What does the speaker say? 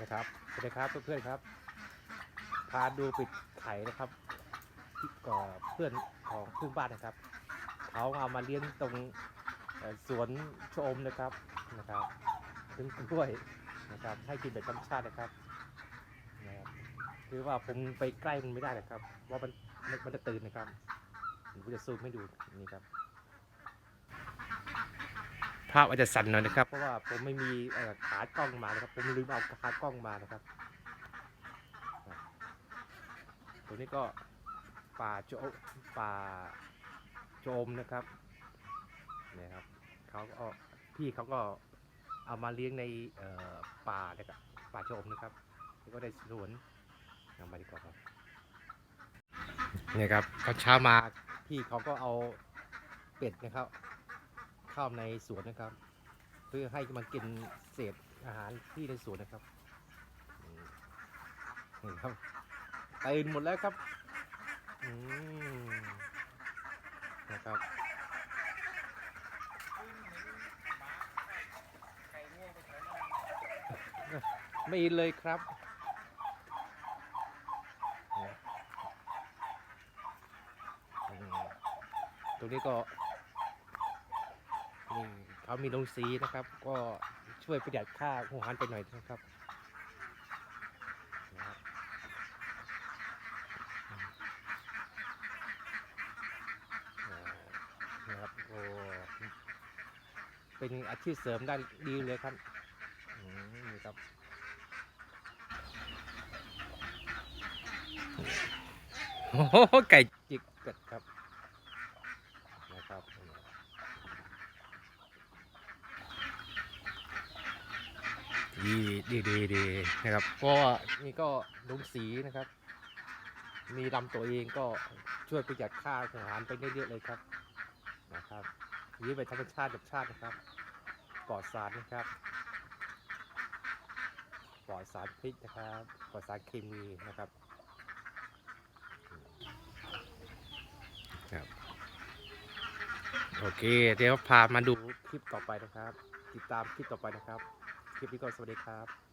นะครับสวัสดีครับเพื่อนๆครับพาดูปิดไข่นะครับก่อเพื่อนของเพื่อนบ้านนะครับเขาเอามาเลี้ยงตรงสวนชอมนะครับนะครับถึงกล้วยนะครับ ให้กินแบบธรรมชาตินะครับนะครับคือว่าผมไปใกล้มันไม่ได้นะครับ ว่ามันมันมันจะตื่นนะครับผมจะซูมให้ดูนี่ครับ ภาพอาจจะสั่นหน่อยนะครับ เพราะว่าผมไม่มีเอ่อขากล้องมานะครับ ผมลืมเอาขากล้องมานะครับ ตัวนี้ก็ป่าโจป่าโจมนะครับเนี่ยครับเขาก็เอาพี่เขาก็เอามาเลี้ยงในเอ่อป่านะครับป่าโจมนะครับแล้วก็ได้สวนเอามาดีกว่าครับเนี่ยครับตอนเช้ามาพี่เขาก็เอาเป็ดนะครับเข้าในสวนนะครับ เพื่อให้มันกินเศษอาหารที่ในสวนนะครับนี่ครับตื่นหมดแล้วครับอืมนะครับไม่อินเลยครับเนี่ยตรงนี้ก็ นี่เขามีโรงสีนะครับ ก็ช่วยประหยัดค่าหัวหันไปหน่อยนะครับนะครับโอ้เป็นอาชีพเสริมได้ดีเลยครับอืมนี่ครับโอ้ไก่จิกเป็ดครับนะครับ ดีดีดีดีนะครับ ก็นี่ก็ลุงสีนะครับ มีลำตัวเองก็ช่วยประหยัดค่าอาหารไปได้เยอะเลยครับนะครับยื้อไปธรรมชาติแบบชาตินะครับปลอดสารนะครับปลอดสารพิษนะครับปลอดสารเคมีนะครับครับ โอเค เดี๋ยวพามาดูคลิปต่อไปนะครับ ติดตามคลิปต่อไปนะครับ คลิปนี้ก็สวัสดีครับ